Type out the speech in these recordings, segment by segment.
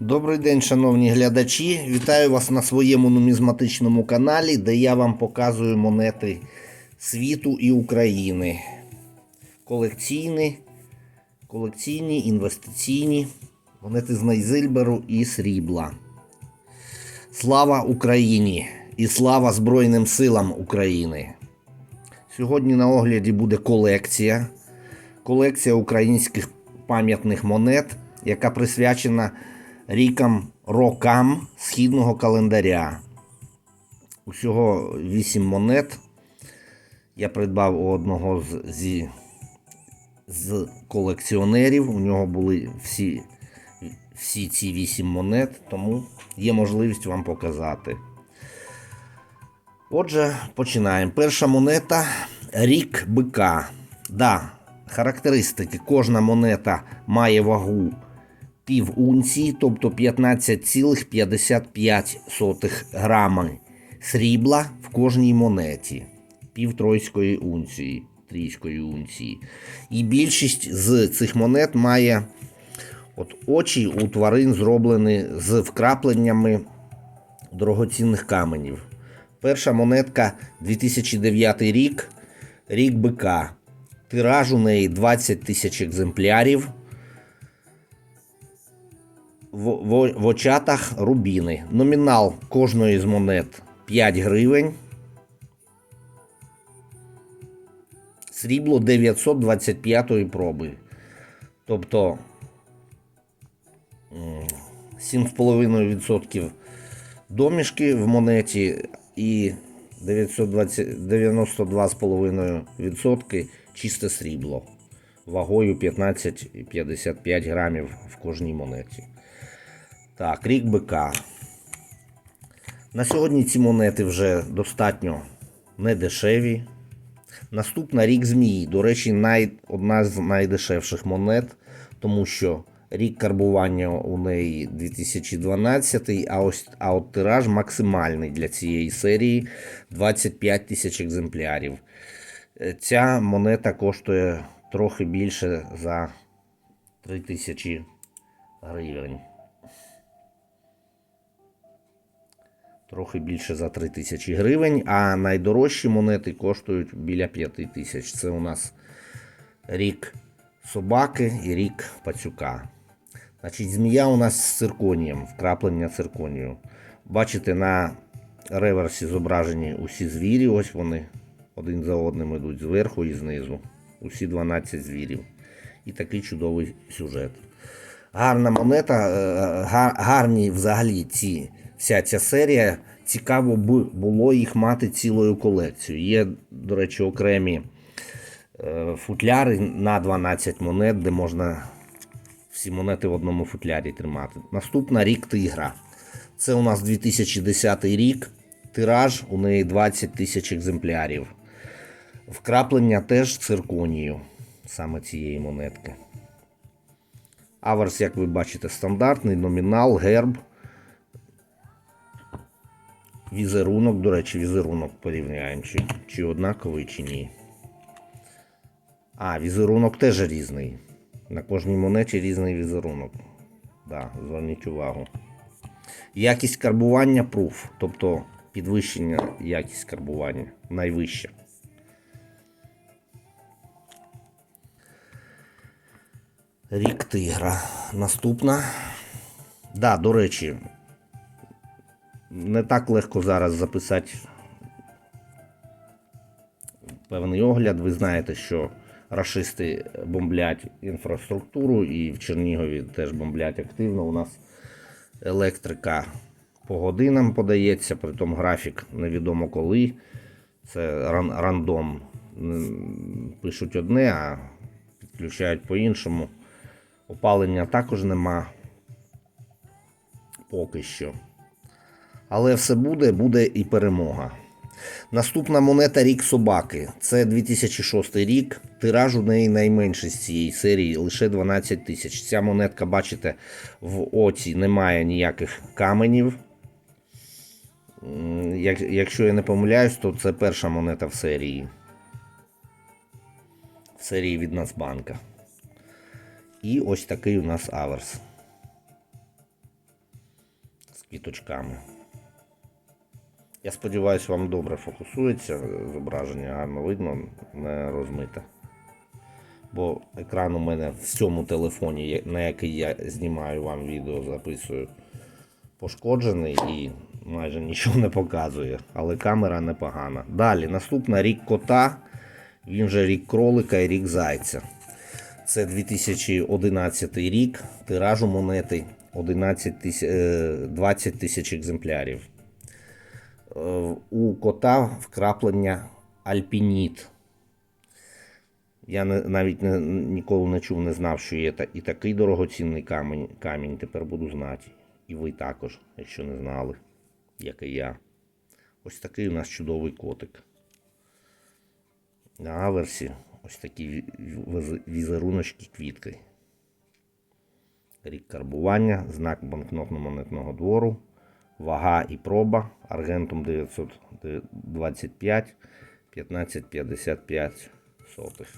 Добрий день, шановні глядачі. Вітаю вас на своєму нумізматичному каналі, де я вам показую монети світу і України. Колекційні, колекційні, інвестиційні, монети з Найзильберу і срібла. Слава Україні і слава Збройним силам України. Сьогодні на огляді буде колекція. Колекція українських пам'ятних монет, яка присвячена рікам рокам східного календаря. Усього 8 монет. Я придбав у одного з, зі, з колекціонерів. У нього були всі, всі ці 8 монет, тому є можливість вам показати. Отже, починаємо. Перша монета рік бика. Да, характеристики. Кожна монета має вагу пів унції, тобто 15,55 грами срібла в кожній монеті. Пів тройської унції, трійської унції. І більшість з цих монет має от очі у тварин зроблені з вкрапленнями дорогоцінних каменів. Перша монетка 2009 рік, рік бика. Тираж у неї 20 тисяч екземплярів. В, в, в очатах рубіни. Номінал кожної з монет 5 гривень. Срібло 925 проби. Тобто 7,5% домішки в монеті і 920 92,5% чисте срібло вагою 15,55 грамів в кожній монеті. Так, рік бика. На сьогодні ці монети вже достатньо недешеві. Наступна рік змії. До речі, най, одна з найдешевших монет, тому що рік карбування у неї 2012, а ось а от тираж максимальний для цієї серії 25 тисяч екземплярів. Е, Ця монета коштує трохи більше за 3 тисячі гривень. Трохи більше за 3 тисячі гривень, а найдорожчі монети коштують біля 5 тисяч. Це у нас рік собаки і рік пацюка. Значить, змія у нас з цирконієм, вкраплення цирконію. Бачите, на реверсі зображені усі звірі, ось вони один за одним йдуть зверху і знизу. Усі 12 звірів. І такий чудовий сюжет. Гарна монета, е, гарні взагалі ці, вся ця серія. Цікаво б було їх мати цілою колекцією. Є, до речі, окремі е, футляри на 12 монет, де можна всі монети в одному футлярі тримати. Наступна рік тигра. Це у нас 2010 рік. Тираж у неї 20 тисяч екземплярів. Вкраплення теж цирконію саме цієї монетки. Аверс, як ви бачите, стандартний, номінал, герб. Візерунок, до речі, візерунок порівняємо, чи, чи однаковий, чи ні. А, візерунок теж різний. На кожній монеті різний візерунок. Да, зверніть увагу. Якість карбування пруф, тобто підвищення якість карбування найвища. Рік тигра. Наступна. Да, до речі, не так легко зараз записати певний огляд. Ви знаєте, що рашисти бомблять інфраструктуру і в Чернігові теж бомблять активно. У нас електрика по годинам подається, притом графік невідомо коли. Це ран- рандом. Пишуть одне, а підключають по-іншому. Опалення також нема поки що. Але все буде, буде і перемога. Наступна монета рік собаки. Це 2006 рік. Тираж у неї найменший з цієї серії, лише 12 тисяч. Ця монетка, бачите, в оці немає ніяких каменів. Якщо я не помиляюсь, то це перша монета в серії. В серії від Нацбанка. І ось такий у нас аверс. З квіточками. Я сподіваюся, вам добре фокусується зображення, гарно видно, не розмите. Бо екран у мене в цьому телефоні, на який я знімаю вам відео, записую, пошкоджений і майже нічого не показує. Але камера непогана. Далі, наступна рік кота, він же рік кролика і рік зайця. Це 2011 рік, тиражу монети 11 тисяч, е, 20 тисяч екземплярів. У кота вкраплення альпініт. Я не, навіть не, ніколи не чув, не знав, що є та, і такий дорогоцінний камінь, камінь. Тепер буду знати. І ви також, якщо не знали, як і я. Ось такий у нас чудовий котик. На аверсі ось такі візеруночки квітки. Рік карбування, знак банкнотно-монетного двору, вага і проба, аргентум 925, 1555 сотих.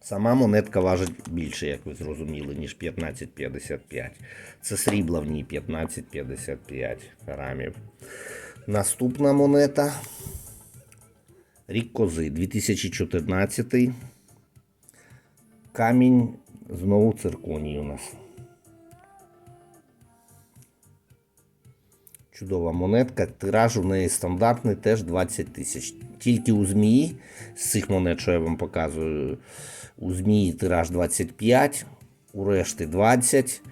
Сама монетка важить більше, як ви зрозуміли, ніж 1555. Це срібла в ній 1555 грамів. Наступна монета. Рік кози 2014. Камінь знову цирконій у нас. Чудова монетка. Тираж у неї стандартний теж 20 тисяч. Тільки у змії з цих монет, що я вам показую, у змії тираж 25, у решти 20,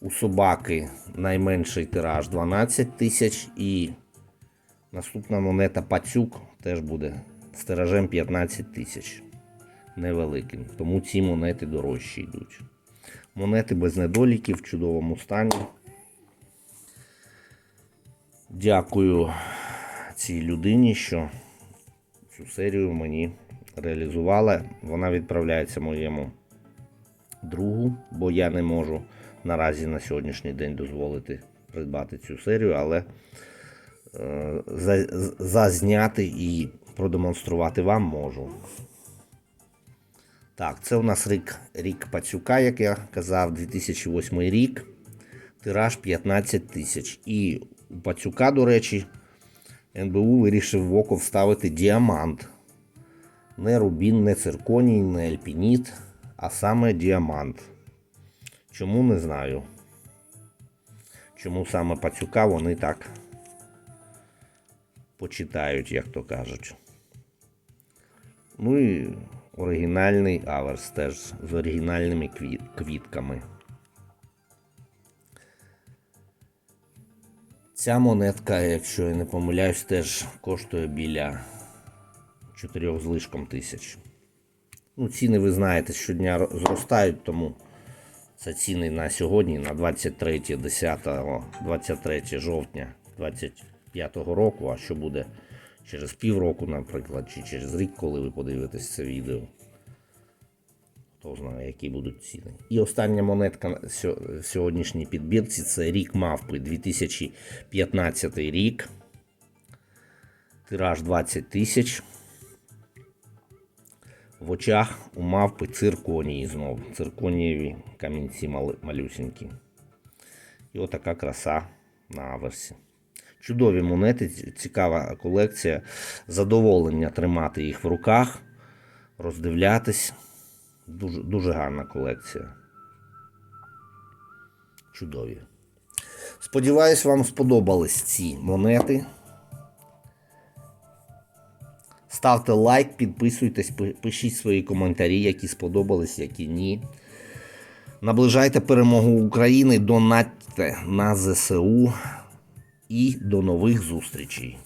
у собаки найменший тираж 12 тисяч і наступна монета пацюк теж буде з тиражем 15 тисяч. Невеликим. Тому ці монети дорожчі йдуть. Монети без недоліків в чудовому стані. Дякую цій людині, що цю серію мені реалізувала. Вона відправляється моєму другу, бо я не можу наразі на сьогоднішній день дозволити придбати цю серію, але е, зазняти і продемонструвати вам можу. Так, це у нас рік, рік Пацюка, як я казав, 2008 рік. Тираж 15 тисяч. І Пацюка, до речі, НБУ вирішив в око вставити діамант. Не рубін, не цирконій, не альпініт, а саме діамант. Чому не знаю. Чому саме Пацюка вони так почитають, як то кажуть. Ну і оригінальний аверс теж з оригінальними квіт- квітками. Ця монетка, якщо я не помиляюсь, теж коштує біля 4 з лишком тисяч. Ну, ціни ви знаєте, щодня зростають, тому це ціни на сьогодні, на 23, 10, 23 жовтня 25 року. А що буде через півроку, наприклад, чи через рік, коли ви подивитесь це відео. Хто знає, які будуть ціни. І остання монетка в сьогоднішній підбірці це рік мавпи 2015 рік. Тираж 20 тисяч. В очах у мавпи цирконії знов. Цирконієві камінці малюсінькі. І отака краса на аверсі. Чудові монети, цікава колекція. Задоволення тримати їх в руках, роздивлятись. Дуже, дуже гарна колекція. Чудові. Сподіваюсь, вам сподобались ці монети. Ставте лайк, підписуйтесь, пишіть свої коментарі, які сподобались, які ні. Наближайте перемогу України, донатьте на ЗСУ і до нових зустрічей.